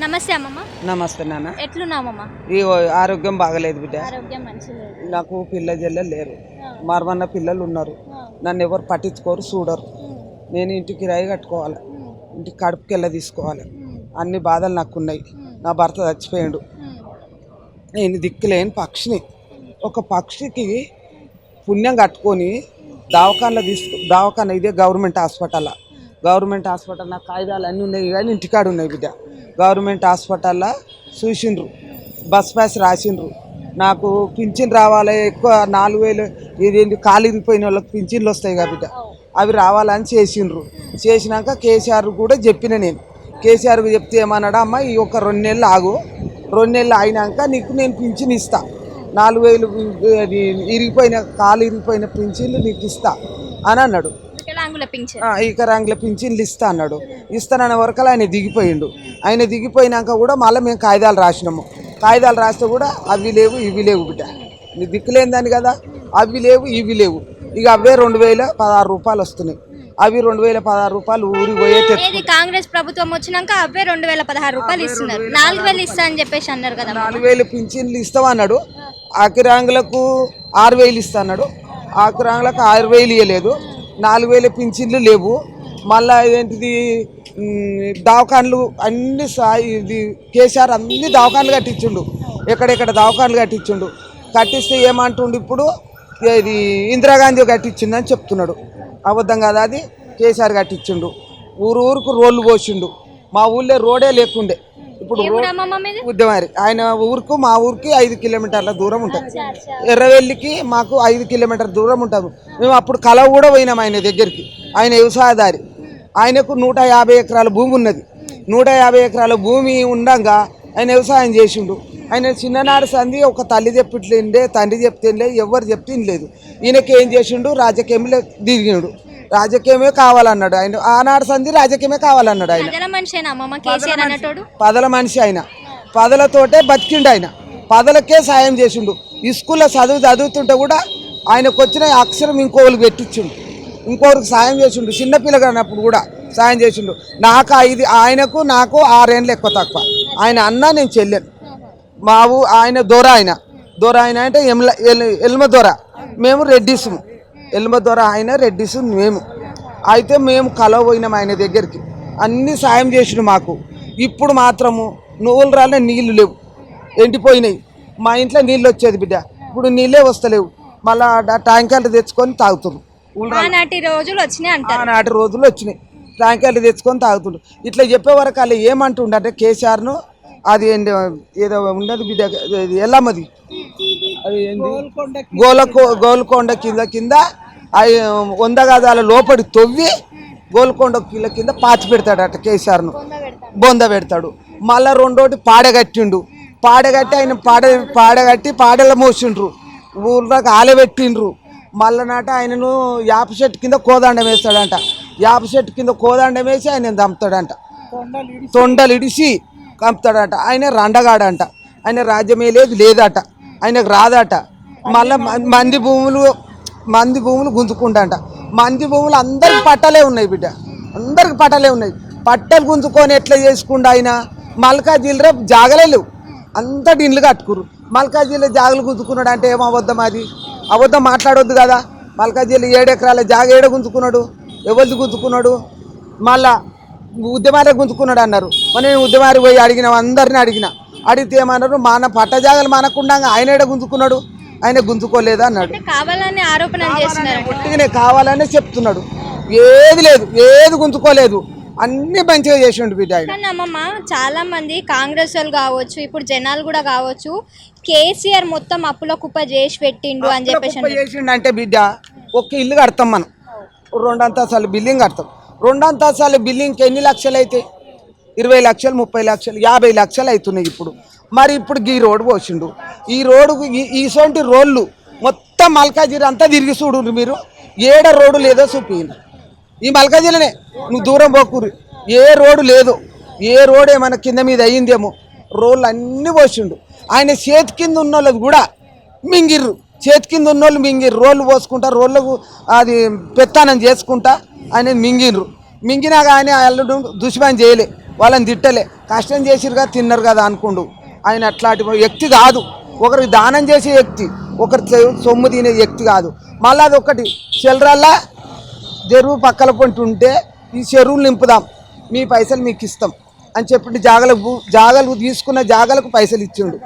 నమస్తే అమ్మమ్మ. నమస్తే నాన్న. ఎట్లున్నామమ్మ ఈ ఆరోగ్యం బాగలేదు బిడ్డ. ఆరోగ్యం మంచిగా నాకు పిల్ల జల్ల లేరు. మరవన్న పిల్లలు ఉన్నారు. నన్ను ఎవరు పట్టించుకోరు చూడరు. నేను ఇంటికి కిరాయి కట్టుకోవాలి. ఇంటికి కడుపుకి వెళ్ళ తీసుకోవాలి. అన్ని బాధలు నాకు ఉన్నాయి నా భర్త చచ్చిపోయాడు. నేను దిక్కులేని పక్షిని. ఒక పక్షికి పుణ్యం కట్టుకొని దవాఖానలో తీసుకు దవాఖాన ఇదే గవర్నమెంట్ హాస్పిటల్లో గవర్నమెంట్ హాస్పిటల్ నా కాగితాలు అన్నీ ఉన్నాయి కానీ ఇంటికాడ ఉన్నాయి బిడ్డ. గవర్నమెంట్ హాస్పిటల్లో చూసిండ్రు. బస్ పాస్ రాసిండ్రు. నాకు పింఛన్ రావాలి ఎక్కువ నాలుగు వేలు ఇదేంటి కాలు పోయిన వాళ్ళకి పింఛన్లు వస్తాయి కాబట్టి అవి రావాలని చేసిండ్రు. చేసినాక కేసీఆర్ కూడా చెప్పిన నేను. కేసీఆర్కి చెప్తే ఏమన్నాడు అమ్మ ఈ ఒక రెండు నెలలు ఆగు. రెండు నెలలు అయినాక నీకు నేను పింఛన్ ఇస్తా. నాలుగు వేలు అది ఇరిగిపోయిన కాలు ఇరిగిపోయిన పింఛన్లు నీకు ఇస్తా. అని అన్నాడు. రంగుల పింఛన్లు ఇస్తా అన్నాడు. ఇస్తానన్న వరకు ఆయన దిగిపోయిండు. ఆయన దిగిపోయినాక కూడా మళ్ళీ మేము కాగితాలు రాసినాము. కాగితాలు రాస్తే కూడా అవి లేవు ఇవి లేవు బిడ్డ. నీ దిక్కులేందని కదా. అవి లేవు ఇవి లేవు. ఇక అవే రెండు వేల పదహారు రూపాయలు వస్తున్నాయి. అవి రెండు వేల పదహారు రూపాయలు ఊరికి పోయే కాంగ్రెస్ ప్రభుత్వం వచ్చినాక అవే రెండు వేల పదహారు రూపాయలు ఇస్తున్నారు. నాలుగు వేలు ఇస్తా అని చెప్పేసి అన్నారు కదా నాలుగు వేలు పింఛన్లు ఇస్తామన్నాడు ఆకిరాంగులకు ఆరు వేలు ఇస్తా అన్నాడు. ఆకిరాంగులకు ఆరు వేలు ఇవ్వలేదు నాలుగు వేల పింఛన్లు లేవు. మళ్ళా ఏంటిది ఉమ్, దవాఖాన్లు అన్ని సాయి ఇది కేసీఆర్ అన్ని దవాఖాన్లు కట్టించుండు. ఎక్కడెక్కడ దవాఖాన్లు కట్టించుండు. కట్టిస్తే ఏమంటుండు ఇప్పుడు? ఇది ఇందిరాగాంధీ కట్టించిందని చెప్తున్నాడు. అబద్ధం కదా అది? కేసీఆర్ కట్టించిండు. ఊరు ఊరుకు రోడ్లు పోసిండు. మా ఊళ్ళో రోడే లేకుండే. ఇప్పుడు ఉద్యమారి. ఆయన ఊరుకు మా ఊరికి ఐదు కిలోమీటర్ల దూరం ఉంటుంది. ఎర్రవెల్లికి మాకు ఐదు కిలోమీటర్ దూరం ఉంటాము మేము అప్పుడు కలవ కూడా పోయినాం ఆయన దగ్గరికి. ఆయన వ్యవసాయదారి. ఆయనకు నూట యాభై ఎకరాల భూమి ఉన్నది. నూట యాభై ఎకరాల భూమి ఉండగా ఆయన వ్యవసాయం చేసిండు. ఆయన చిన్ననాడు సంధి ఒక తల్లి చెప్పిట్లేండే తండ్రి చెప్తేలే ఎవరు చెప్తే లేదు ఈయనకి ఏం చేసిండు? రాజకీయంలో దిగిండు రాజకీయమే కావాలన్నాడు ఆయన. ఆనాడు సంధి రాజకీయమే కావాలన్నాడు ఆయన. ప్రజల మనిషేనా అమ్మమ్మ కేసీఆర్ అన్నటోడు? పదల మనిషి ఆయన. పదలతోటే బతికిండు ఆయన. పదలకే సాయం చేసిండు. ఈ స్కూల్లో చదువు చదువుతుంటే కూడా ఆయనకు వచ్చిన అక్షరం ఇంకోళ్ళకి పెట్టించిండు. ఇంకోరికి సాయం చేసిండు. చిన్న పిల్లగానప్పుడు కూడా సాయం చేసిండు. నాకు ఐదు ఆయనకు నాకు ఆరేళ్ళు ఎక్కువ తక్కువ. ఆయన అన్న నేను చెల్లెను. మా ఆయన దొర ఆయన. దొర ఆయన అంటే ఎమ్ల ఎల్- ఎల్మ దొర. మేము రెడ్డిసుము. ఎల్మ దొర ఆయన రెడ్డిసు మేము. అయితే మేము కలవపోయినాం ఆయన దగ్గరికి. అన్ని సాయం చేసిండు మాకు. ఇప్పుడు మాత్రము నువ్వులు రాలే నీళ్ళు లేవు. ఎండిపోయినాయి. మా ఇంట్లో నీళ్ళు వచ్చేది బిడ్డ. ఇప్పుడు నీళ్ళే వస్తలేవు. మళ్ళా ట్యాంకర్లు తెచ్చుకొని తాగుతున్నాం ఆనాటి రోజులు వచ్చినాయి రోజులు వచ్చినాయి. ట్యాంకర్లు తెచ్చుకొని తాగుతుండు. ఇట్లా చెప్పే వరకు వాళ్ళు ఏమంటుండంటే కేసీఆర్ను అది ఏంది, ఏదో ఉన్నది బిడ్డ ఎల్లమ్మది. అది ఏంది? గోలకొ గోల్కొండ కింద కింద అవి వంద గదాల లోపలి తొవ్వి గోల్కొండ కింద కింద పాతి పెడతాడట కేసీఆర్ను. బొంద పెడతాడు. మళ్ళా రెండోటి పాడగట్టిండు పాడగట్టి ఆయన పాడ పాడగట్టి పాడల మోసిండ్రు. ఊళ్ళోకి ఆలబెట్టిండ్రు మళ్ళా నాట ఆయనను యాప చెట్టు కింద కోదండం వేస్తాడంట. యాప చెట్టు కింద కోదండం వేసి ఆయన చంపుతాడంట తొండలు ఇడిసి చంపుతాడంట ఆయన రండగాడంట. ఆయన రాజ్యమే లేదు లేదట. ఆయనకు రాదట. మళ్ళా మంది భూములు మంది భూములు గుంజుకుంటాంట మంది భూములు అందరికి పట్టలే ఉన్నాయి బిడ్డ. అందరికి పట్టలే ఉన్నాయి. పట్టలు గుంజుకొని ఎట్లా చేసుకుండా ఆయన? మల్కాజిల్లా జాగలే లేవు. అంతటి ఇండ్లు కట్టుకురు మల్కాజిల్లా జాగలు గుంజుకున్నాడు అంటే ఏమో అబద్ధం అది? అబద్ధం మాట్లాడొద్దు కదా. మల్కా జిల్లా ఏడెకరాల జాగ ఏడ గుంజుకున్నాడు? ఎవరిది గుంజుకున్నాడు? మళ్ళా ఉద్యమాలే గుంజుకున్నాడు అన్నారు. మరి నేను ఉద్యమారి పోయి అడిగిన అందరిని అడిగిన. అడిగితే ఏమన్నారు? మన పట్టజాగలు మనకుండా ఆయన ఏడ గుంజుకున్నాడు? ఆయన గుంజుకోలేదు అన్నాడు. కావాలని కావాలనే చెప్తున్నాడు. ఏది లేదు ఏది గుంజుకోలేదు. అన్ని మంచిగా చేసిండు బిడ్డ కానీ అమ్మమ్మ చాలా మంది కాంగ్రెస్ వాళ్ళు కావచ్చు ఇప్పుడు జనాలు కూడా కావచ్చు కేసీఆర్ మొత్తం అప్పుల కుప్ప చేసి పెట్టిండు అని చెప్పేసి చేసిండు అంటే బిడ్డ ఒక్క ఇల్లు కడతాం మనం. రెండు అంతస్తాలు బిల్డింగ్ కడతాం. రెండు అంతస్తాల బిల్డింగ్కి ఎన్ని లక్షలు అవుతాయి ఇరవై లక్షలు ముప్పై లక్షలు యాభై లక్షలు అవుతున్నాయి ఇప్పుడు. మరి ఇప్పుడు ఈ రోడ్డు పోసిండు. ఈ రోడ్డు ఈసొంటి రోళ్ళు మొత్తం మల్కాజిరి అంతా తిరిగి చూడు మీరు. ఏడ రోడ్డు లేదో చూపించండి ఈ మల్కాజిరినే నువ్వు దూరం పోకూరు ఏ రోడ్డు లేదు. ఏ రోడ్ ఏమైనా కింద మీద అయ్యిందేమో. రోడ్లు అన్నీ పోసిండు. ఆయన చేతి కింద ఉన్న వాళ్ళది కూడా మింగిర్రు. చేతి కింద ఉన్నోళ్ళు మింగిర్రు. రోళ్ళు పోసుకుంటా రోళ్ళకు అది పెత్తానం చేసుకుంటా ఆయన మింగిర్రు. మింగినాక ఆయన అల్లుడు దుష్పని చేయలే. వాళ్ళని తిట్టలే. కష్టం చేసిరుగా తిన్నారు కదా అనుకుండు. ఆయన అట్లాంటి వ్యక్తి కాదు. ఒకరికి దానం చేసే వ్యక్తి ఒకరి సొమ్ము తినే వ్యక్తి కాదు. మళ్ళీ అది ఒకటి చెల్లరల్లా చెరువు పక్కల పొంటి ఉంటే ఈ చెరువులు నింపుదాం. మీ పైసలు మీకు ఇస్తాం అని చెప్పి జాగలకు జాగలు తీసుకున్న జాగలకు పైసలు ఇచ్చిండు.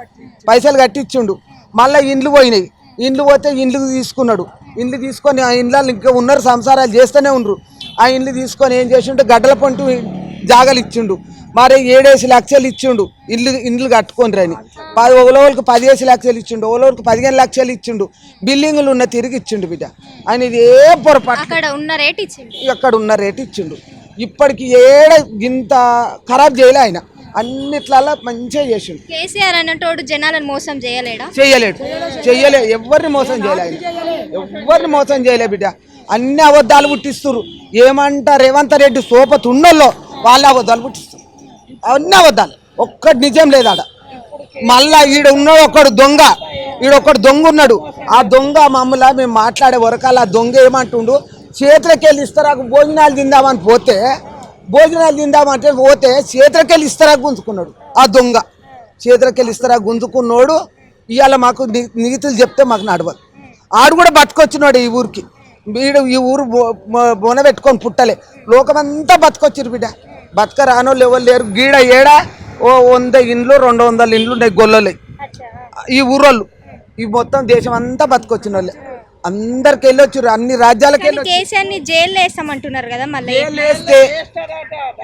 పైసలు కట్టించిండు. మళ్ళీ ఇండ్లు పోయినాయి. ఇండ్లు పోతే ఇండ్లు తీసుకున్నాడు. ఇండ్లు తీసుకొని ఆ ఇండ్లలో ఇంకా ఉన్నారు సంసారాలు చేస్తూనే ఉండరు. ఆ ఇండ్లు తీసుకొని ఏం చేసిండు? గడ్డల పంటు జాగలు ఇచ్చిండు. మరి ఏడేసి లక్షలు ఇచ్చిండు. ఇల్లు ఇండ్లు కట్టుకొని అని పది ఒకలోకి పదిహేసి లక్షలు ఇచ్చిండు. ఒకలోకి పదిహేను లక్షలు ఇచ్చిండు. బిల్డింగులు ఉన్న తిరిగి ఇచ్చిండు బిడ్డ. ఆయన ఇది ఏ పొరపాటు అక్కడ ఉన్న రేట్ ఇచ్చింది అక్కడ ఉన్న రేటు ఇచ్చిండు. ఇప్పటికి ఏడ ఇంత ఖరాబ్ చేయలే ఆయన. అన్నిట్లలో మంచిగా చేసిండు. కేసీఆర్ అన్నటోడు జనాలను మోసం చేయలేడా? చెయ్యలేడు చెయ్యలే ఎవరిని మోసం చేయలే ఆయన. ఎవరిని మోసం చేయలే బిడ్డ. అన్ని అబద్ధాలు పుట్టిస్తున్నారు ఏమంట రేవంత్ రెడ్డి సోపతి ఉన్నోళ్ళు వాళ్ళ అబద్ధాలు పుట్టిస్తారు. అన్ని అబద్ధాలు. ఒక్కటి నిజం లేదు ఆడ. మళ్ళా ఈడ ఉన్నాడు ఒక్కడు దొంగ. ఈడ ఒక్కడు దొంగ ఉన్నాడు. ఆ దొంగ మమ్మల్ని మేము మాట్లాడే వరకాల ఆ దొంగ ఏమంటుండు? చేతులకెళ్ళి ఇస్తారాకు ఇస్తారా భోజనాలు తిందామని పోతే భోజనాలు తిందామంటే పోతే చేతులకి వెళ్ళి ఇస్తారా గుంజుకున్నాడు ఆ దొంగ. చేతులకెళ్ళి ఇస్తారా గుంజుకున్నాడు. ఇవాళ మాకు నీతులు చెప్తే మాకు నడవదు. ఆడు కూడా బతుకొచ్చినాడు ఈ ఊరికి. వీడు ఈ ఊరు బోన పెట్టుకొని పుట్టలే. లోకమంతా బతుకొచ్చిరు బిడ్డ. బతక రానోళ్ళు ఎవరు లేరు. గీడ ఏడ? ఓ వంద ఇండ్లు రెండు వందల ఇండ్లు ఉన్నాయి గొల్లలే ఈ ఊరోళ్ళు. ఈ మొత్తం దేశం అంతా బతుకొచ్చిన వాళ్ళే అందరికి వెళ్ళొచ్చారు అన్ని రాజ్యాలకు కానీ వెళ్ళొచ్చు కేసీఆర్ని జైల్లో వేస్తామంటున్నారు కదా మళ్ళీ. వేస్తే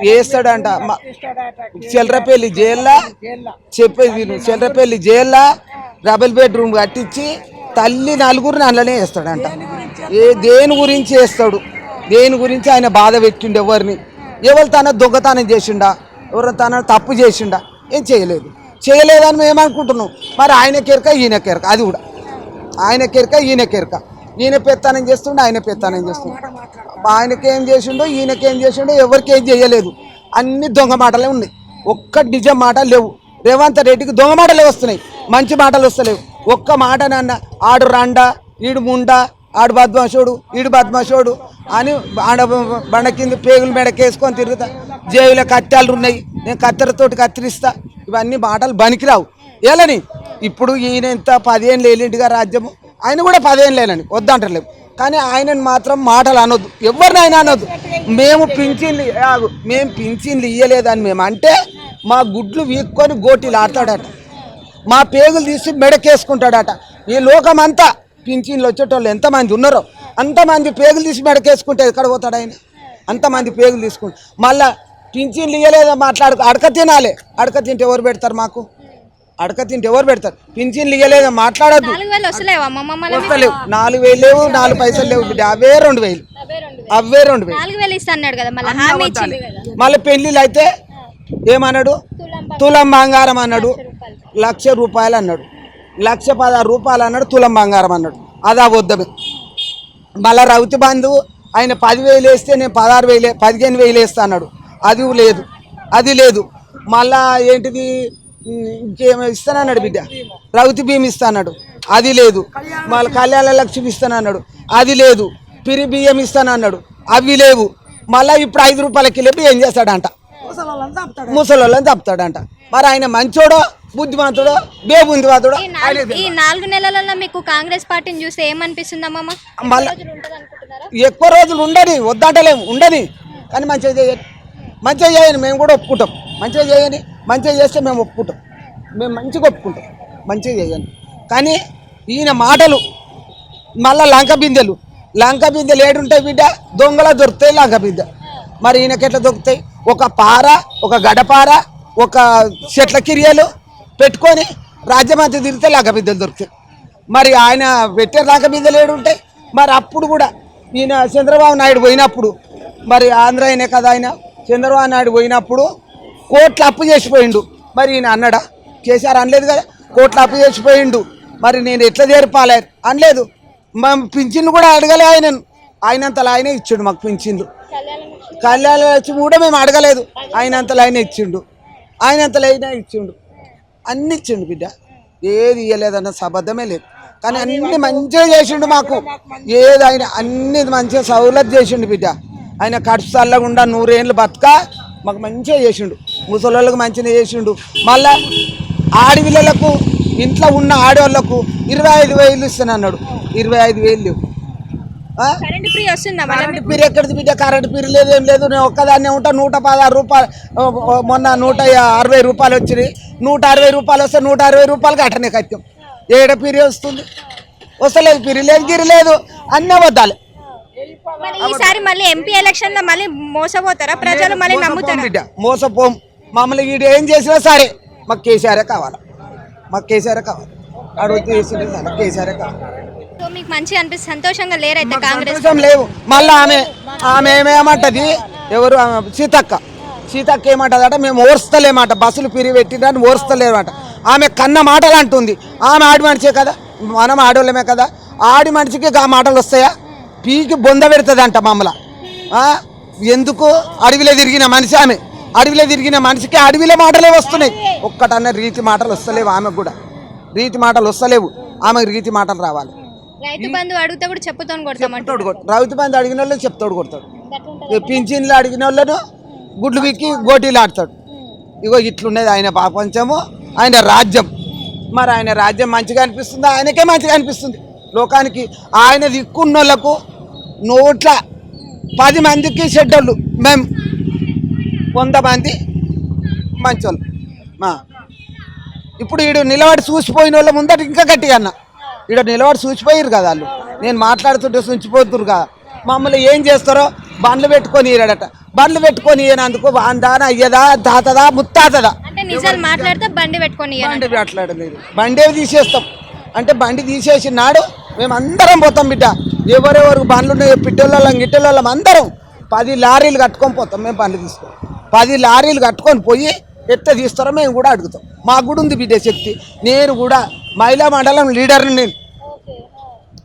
వేస్తాడంట. చిల్లరపల్లి జైల్లో? చెప్పేది చిల్లరపల్లి జైల్లో? డబుల్ బెడ్రూమ్ కట్టించి తల్లి నలుగురిని అందులోనే వేస్తాడంట. ఏ దేని గురించి వేస్తాడు? దేని గురించి ఆయన బాధ పెట్టిండు ఎవరిని? ఎవరు తన దొంగతనం చేసిండా? ఎవరు తన తప్పు చేసిండా? ఏం చేయలేదు. చేయలేదని మేము అనుకుంటున్నాం. మరి ఆయన కెరక ఈయన కెరక అది కూడా. ఆయన కెరక ఈయన కెరక. ఈయన పెత్తానం చేస్తుండే ఆయన పెత్తానం చేస్తుండే. ఆయనకేం చేసిండో ఈయనకేం చేసిండో ఎవరికేం చేయలేదు. అన్ని దొంగ మాటలే ఉన్నాయి. ఒక్క నిజం మాటలు లేవు. రేవంత్ రెడ్డికి దొంగ మాటలే వస్తున్నాయి. మంచి మాటలు వస్తలేవు. ఒక్క మాట నాన్న ఆడు రండ ఈడు ముండ ఆడు బద్మాషోడు ఈడు బద్మాషోడు అని ఆడ బండ కింద పేగులు మెడకేసుకొని తిరుగుతా. జేబులో కత్తాలు ఉన్నాయి నేను కత్తెరతోటి కత్తిరిస్తా. ఇవన్నీ మాటలు బనికిరావు ఏలని? ఇప్పుడు ఈయన ఎంత పదిహేను లేలింటిగా రాజ్యము. ఆయన కూడా పదిహేను లేనని వద్దంటలేము. కానీ ఆయనను మాత్రం మాటలు అనొద్దు. ఎవరిని ఆయన అనొద్దు. మేము పింఛన్లు మేము పింఛన్లు ఇయ్యలేదని మేము అంటే మా గుడ్లు వీక్కొని గోటీలు ఆడతాడట. మా పేగులు తీసి మెడకేసుకుంటాడట. ఈ లోకమంతా పింఛన్లు వచ్చేటోళ్ళు ఎంతమంది ఉన్నారో అంతమంది పేగులు తీసి మెడకేసుకుంటే ఎక్కడ పోతాడు ఆయన? అంతమంది పేగులు తీసుకుంటారు మళ్ళా పింఛన్లు ఇయ్యలేదా మాట్లాడు అడక తినాలి. అడక తింటే ఎవరు పెడతారు మాకు? అడక తింటే ఎవరు పెడతారు? పింఛన్లు ఇయ్యలేదా మాట్లాడద్దు. నాలుగు వేలు వస్తలేవా? నాలుగు వేలు లేవు నాలుగు పైసలు లేవు అవే రెండు వేలు. అవే రెండు వేలు. మళ్ళీ పెళ్ళిళ్ళు అయితే ఏమన్నాడు? తులం బంగారం అన్నాడు. లక్ష రూపాయలు అన్నాడు. లక్ష పదహారు రూపాయలు అన్నాడు తులం బంగారం అన్నాడు. అది అబద్ధమే మళ్ళా రౌతి బంధు ఆయన పదివేలు వేస్తే నేను పదహారు వేలు పదిహేను వేలు వేస్తా అన్నాడు. అది లేదు అది లేదు. మళ్ళా ఏంటిది? ఇంకేమో ఇస్తానన్నాడు బిడ్డ. రౌతి బియ్యం ఇస్తానన్నాడు అది లేదు. మళ్ళీ కళ్యాణ లక్ష్మి ఇస్తానన్నాడు అది లేదు. పిరి బియ్యం ఇస్తానన్నాడు అవి లేవు. మళ్ళీ ఇప్పుడు ఐదు రూపాయల కిలో బియ్యం చేస్తాడంట? ముసలోళ్ళని చంపుతాడంట. మరి ఆయన మంచోడో? బుద్ధిమంతుడో? బేబుందివాదుడో ఈ నాలుగు ఈ నాలుగు నెలలలో మీకు కాంగ్రెస్ పార్టీని చూస్తే ఏమనిపిస్తుంది అమ్మమ్మ మళ్ళా ఎక్కువ రోజులు ఉండని వద్దంటలేము ఉండని. కానీ మంచిగా చేయని మంచిగా చేయని మేము కూడా ఒప్పుకుంటాం. మంచిగా చేయని మంచిగా చేస్తే మేము ఒప్పుకుంటాం. మేము మంచిగా ఒప్పుకుంటాం. మంచిగా చేయని కానీ ఈయన మాటలు మళ్ళా లంక బిందెలు. లంక బిందెలు ఏడుంటాయి బిడ్డ? దొంగల దొరుకుతాయి లంక బిందె. మరి ఈయనకి ఎట్లా దొరుకుతాయి? ఒక పార ఒక గడపార ఒక చెట్ల కిరియలు పెట్టుకొని రాజ్యమంతా తిరిగితే లంక బిందెలు దొరుకుతాయి. మరి ఆయన పెట్టే లంక బిందెలు ఏడుంటాయి? మరి అప్పుడు కూడా ఈయన చంద్రబాబు నాయుడు పోయినప్పుడు మరి ఆంధ్ర అయినే కదా ఆయన చంద్రబాబు నాయుడు పోయినప్పుడు కోట్లు అప్పు చేసిపోయిండు. మరి ఈయన అన్నాడా? కేసీఆర్ అనలేదు కదా కోట్లు అప్పు చేసిపోయిండు. మరి నేను ఎట్లా చేరిపాలే? అనలేదు. మా పింఛన్లు కూడా అడగలే ఆయన. ఆయనంతలో ఆయనే ఇచ్చిండు మాకు పింఛన్లు. కళ్యాణ లక్ష్మి కూడా మేము అడగలేదు. ఆయనంతలో ఆయన ఇచ్చిండు. ఆయనంతలో అయినా ఇచ్చిండు. అన్ని ఇచ్చిండు బిడ్డ. ఏది ఇయ్యలేదన్న సబద్ధమే లేదు. కానీ అన్ని మంచిగా చేసిండు మాకు. ఏది ఆయన అన్ని మంచిగా సౌలత్ చేసిండు బిడ్డ. ఆయన కడుపు చల్లగుండా నూరేళ్ళు బతక మాకు మంచిగా చేసిండు. ముసలోళ్ళకి మంచిగా చేసిండు. మళ్ళా ఆడపిల్లలకు ఇంట్లో ఉన్న ఆడవాళ్ళకు ఇరవై ఐదు వేలు ఇస్తాను అన్నాడు ఇరవై ఐదు వేలు లేవు? కరెంట్ ఫ్రీ వస్తుందా కరెంట్ పీరు ఎక్కడిది బిడ్డ? కరెంట్ పీరు లేదు ఏం లేదు. నేను ఒక్కదాన్నే ఉంటా. నూట పదహారు రూపాయలు మొన్న నూట అరవై రూపాయలు వచ్చినాయి. నూట అరవై రూపాయలు వస్తే నూట అరవై రూపాయలు కట్టనే కట్టాం. ఏడ పీరి వస్తుంది? వస్తలేదు పీరి లేదు గిరి లేదు. అన్నీ అబద్ధాలే. ఈసారి మళ్ళీ ఎంపీ ఎలక్షన్లో మళ్ళీ మోసపోతారా? ప్రజలు మళ్ళీ మోసపోం నమ్ముతారా? బిడ్డ మోసపోం. మమ్మల్ని వీడు ఏం చేసినా సరే మాకు కేసీఆరే కావాలి. మాకు కేసీఆరే కావాలి. అడుగుతూ చేసిండే సరే కేసీఆరే కావాలి. సో మీకు మంచిగా అనిపిస్తుంది? సంతోషంగా లేరైతే కాంగ్రెస్? సంతోషం లేవు. మళ్ళీ ఆమె ఆమె ఏమేమంటది? ఎవరు ఆమె? సీతక్క. సీతక్క ఏమంటదట? మేము ఓర్స్తలేమాట బస్సులు పిరి పెట్టినని ఓర్స్తలేమాట ఆమె కన్న మాటలు అంటుంది. ఆమె ఆడి మనిషే కదా? మనం ఆడోళ్ళమే కదా? ఆడి మనిషికి ఆ మాటలు వస్తాయా? పీకి బొంద పెడుతుంది అంట మమ్మల ఎందుకు? అడవిలో తిరిగిన మనిషి ఆమె. అడవిలో తిరిగిన మనిషికి అడవిలో మాటలే వస్తున్నాయి. ఒక్కటన్న రీతి మాటలు వస్తలేవు ఆమెకు కూడా. రీతి మాటలు వస్తలేవు. ఆమెకు రీతి మాటలు రావాలి. రైతు బంధు అడిగితే కూడా చెప్పుతో కొడతామంట చెప్తాడు కొట్టు రౌతు బంధు అడిగిన వాళ్ళు చెప్తాడు కొడతాడు. ఈ పింఛన్లు అడిగిన వాళ్ళను గుడ్లు విక్కి గోటీలు ఆడతాడు. ఇగో ఇట్లున్నది ఆయన ప్రపంచము ఆయన రాజ్యం. మరి ఆయన రాజ్యం మంచిగా అనిపిస్తుంది? ఆయనకే మంచిగా అనిపిస్తుంది. లోకానికి ఆయన దిక్కున్న వాళ్ళకు నోట్ల పది మందికి షెడ్డోళ్ళు. మేము వంద మంది మంచోళ్ళు. మా. ఇప్పుడు ఈడు నిలబడి చూసిపోయిన వాళ్ళ ముందట ఇంకా గట్టిగా అన్న. ఈడ నిలబడి చూసిపోయారు కదా వాళ్ళు. నేను మాట్లాడుతుంటే చూసిపోతురు కదా. మమ్మల్ని ఏం చేస్తారో బండ్లు పెట్టుకొని ఇరాడట బండ్లు పెట్టుకొని ఇయనందుకు వాందాన అయ్యదా తాతదా ముత్తాతదా? అంటే నిజాలు మాట్లాడితే బండి పెట్టుకొని. బండి మాట్లాడలేదు. బండే తీసేస్తాం. అంటే బండి తీసేసి నాడు మేము అందరం పోతాం బిడ్డ. ఎవరెవరు బండ్లు ఉన్నాయో పిట్టెళ్ళం గిట్టెళ్ళం అందరం పది లారీలు కట్టుకొని పోతాం. మేము బండ్లు తీసుకోం. పది లారీలు కట్టుకొని పోయి ఎట్ట తీస్తారో మేము కూడా అడుగుతాం. మాకు కూడా ఉంది బిడ్డ శక్తి. నేను కూడా మహిళా మండలం లీడర్ని నేను.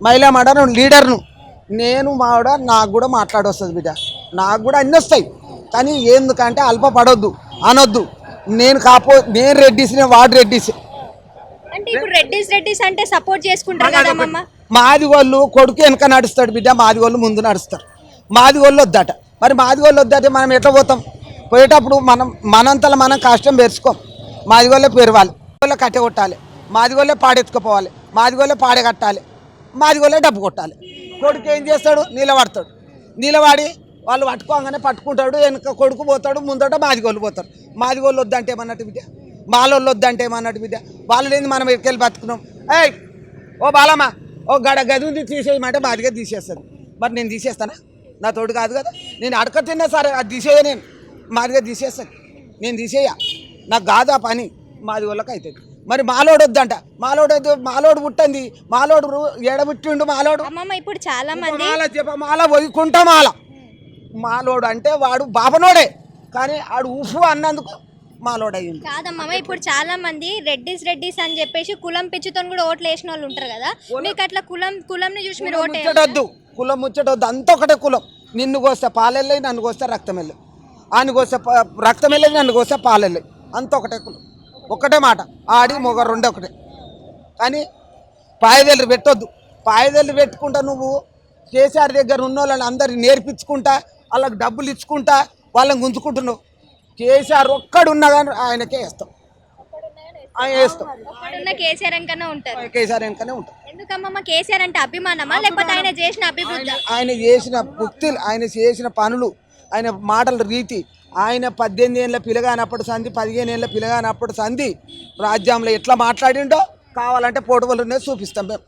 మహిళా మండలం లీడర్ను. నేను మావిడ నాకు కూడా మాట్లాడొస్తుంది బిడ్డ. నాకు కూడా అన్నీ వస్తాయి. కానీ ఎందుకంటే అల్ప పడొద్దు అనొద్దు. నేను కాపో నేను రెడ్డిసి వాడు రెడ్డిసి. అంటే ఇప్పుడు రెడ్డిస్ రెడ్డిస్ అంటే సపోర్ట్ చేసుకుంటారు కదా అమ్మమ్మ? మాది వాళ్ళు కొడుకు వెనక నడుస్తాడు బిడ్డ మాది వాళ్ళు ముందు నడుస్తారు. మాది వాళ్ళు వద్దట. మరి మాది వాళ్ళు వద్దట మనం ఎట్లా పోతాం? పోయేటప్పుడు మనం మనంతలో మనం కష్టం పెరుచుకోం. మాది వాళ్ళే పెరవాలి. వాళ్ళే కట్టె కొట్టాలి. మాదిగోళ్ళే పాడెత్తుకుపోవాలి మాది పాడగట్టాలి పాడే కట్టాలి. మాది డబ్బు కొట్టాలి. కొడుకు ఏం చేస్తాడు? నిలబడతాడు. నిలబడి వాళ్ళు పట్టుకోగానే పట్టుకుంటాడు వెనక కొడుకు పోతాడు ముందట మాదిగోళ్ళు పోతారు మాదిగోళ్ళు వద్దంటే ఏమన్నట్టు బిడ్డ? మాలోళ్ళు వద్దంటే ఏమన్నట్టు బిడ్డ? వాళ్ళు లేని మనం ఎక్కడికి బతుకున్నాం? ఏయ్! ఓ బాలమ్మ ఓ గడ గది ఉంది తీసేయమంటే మాదిగా తీసేస్తుంది. మరి నేను తీసేస్తానా? నా తోడు కాదు కదా? నేను అడక తిన్నా సరే అది తీసేయ నేను మాదిగా తీసేస్తాను నేను తీసేయ? నాకు కాదు ఆ పని. మాది వాళ్ళకి అవుతుంది మరి మాలోడు వద్దంట. మాలోడు మాలోడు పుట్టింది. మాలోడు ఏడబుట్టిండు మాలోడు. అమ్మమ్మ ఇప్పుడు చాలా మంది మాల జప మాల వైకుంఠ మాల. మాలోడు అంటే వాడు బాబనోడే కానీ ఆడు ఉఫు అన్నందుకు మాలోడు అయ్యింది కాదమ్మమ్మ ఇప్పుడు చాలా మంది రెడ్డిస్ రెడ్డిస్ అని చెప్పేసి కులం పిచ్చితో కూడా ఓట్లు వేసిన వాళ్ళు ఉంటారు కదా. మీకు అట్లా కులం కులంని చూసి మీరు ఓటు ముచ్చటొద్దు కులం ముచ్చటొద్దు అంత ఒకటే కులం. నిన్ను కోస్తే పాలెళ్ళి నన్ను కోస్తే రక్తం వెళ్ళి ఆయన కోస్తే రక్తం వెళ్ళి నన్ను కోస్తే పాలెళ్ళి అంత ఒకటే కులం. ఒకటే మాట ఆడి మొగ రెండు ఒకటే. కానీ పాయదెల్లు పెట్టొద్దు. పాయదెల్లు పెట్టుకుంటా నువ్వు కేసీఆర్ దగ్గర ఉన్న వాళ్ళని అందరికి నేర్పించుకుంటా వాళ్ళకి డబ్బులు ఇచ్చుకుంటా వాళ్ళని గుంజుకుంటున్నావు. కేసీఆర్ ఒక్కడు ఉన్నా కానీ ఆయనకే వేస్తాం. ఆయన వేస్తాం. కేసీఆర్ వెనకనే ఉంటారు. కేసీఆర్ వెనకనే కేసీఆర్ అంటే అభిమానమా? లేకపోతే ఆయన చేసిన అభివృద్ధి ఆయన చేసిన భక్తులు ఆయన చేసిన పనులు ఆయన మాటల రీతి ఆయన పద్దెనిమిది ఏళ్ళ పిలగానప్పుడు సంధి పదిహేను ఏళ్ళ పిలగానప్పుడు సంధి రాజ్యంలో ఎట్లా మాట్లాడిండో కావాలంటే పోటువలు ఉన్నాయి చూపిస్తాం మేము.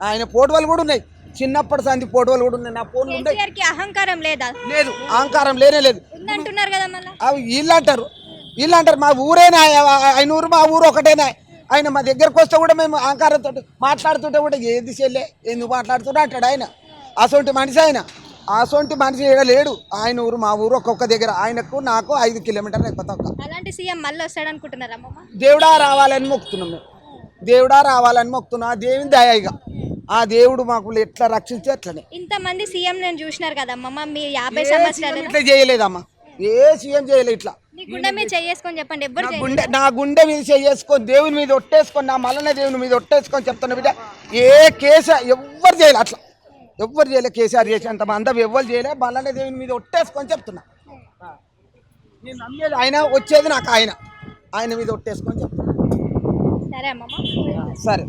ఆయన పోటువలు కూడా ఉన్నాయి. చిన్నప్పటి సంధి పోటువలు కూడా ఉన్నాయి. నా ఫోన్లు ఉన్నాయి అహంకారం లేదా? లేదు అహంకారం లేనే లేదు. కదా అవి వీళ్ళు అంటారు వీళ్ళు అంటారు మా ఊరేనా ఆయన ఊరు మా ఊరు ఒకటేనా? ఆయన మా దగ్గరకు వస్తే కూడా మేము అహంకారంతో మాట్లాడుతుంటే కూడా ఏది చెల్లే ఎందుకు మాట్లాడుతున్నా అంటాడు ఆయన. అసొంటి మనిషి ఆయన. అసొంటి మనిషి ఈడ లేడు. ఆయన ఊరు మా ఊరు ఒక్కొక్క దగ్గర. ఆయనకు నాకు ఐదు కిలోమీటర్లు ఎక్కువ తక్కువ అలాంటి సీఎం మళ్ళీ వస్తాడు అనుకుంటున్నారు అమ్మమ్మ? దేవుడా రావాలని మొక్కుతున్నాం మేము. దేవుడా రావాలని మొక్కుతున్నాం. ఆ దేవుని దయ ఇక. ఆ దేవుడు మాకు ఎట్లా రక్షించే అట్లనే. ఇంతమంది సీఎం నేను చూసినారు కదా మీ యాభై సంవత్సరాలు. ఇట్లా చేయలేదమ్మా. ఏ సీఎం చేయలేదు ఇట్లా. మీ గుండె మీద చేసుకొని చెప్పండి నా గుండె నా గుండె మీద చేసుకొని దేవుని మీద ఒట్టేసుకొని నా మల్లన దేవుని మీద ఒట్టేసుకొని చెప్తున్నా బిడ్డ ఏ కేసు ఎవ్వరు చేయలే అట్లా. ఎవ్వరు చేయలే కేసీఆర్ చేసేంత మందం ఎవ్వరు చేయలే. మల్లన దేవుని మీద ఒట్టేసుకొని చెప్తున్నా. నేను నమ్మేది ఆయన వచ్చేది నాకు ఆయన. ఆయన మీద ఒట్టేసుకొని చెప్తాను సరే అమ్మమ్మ. సరే.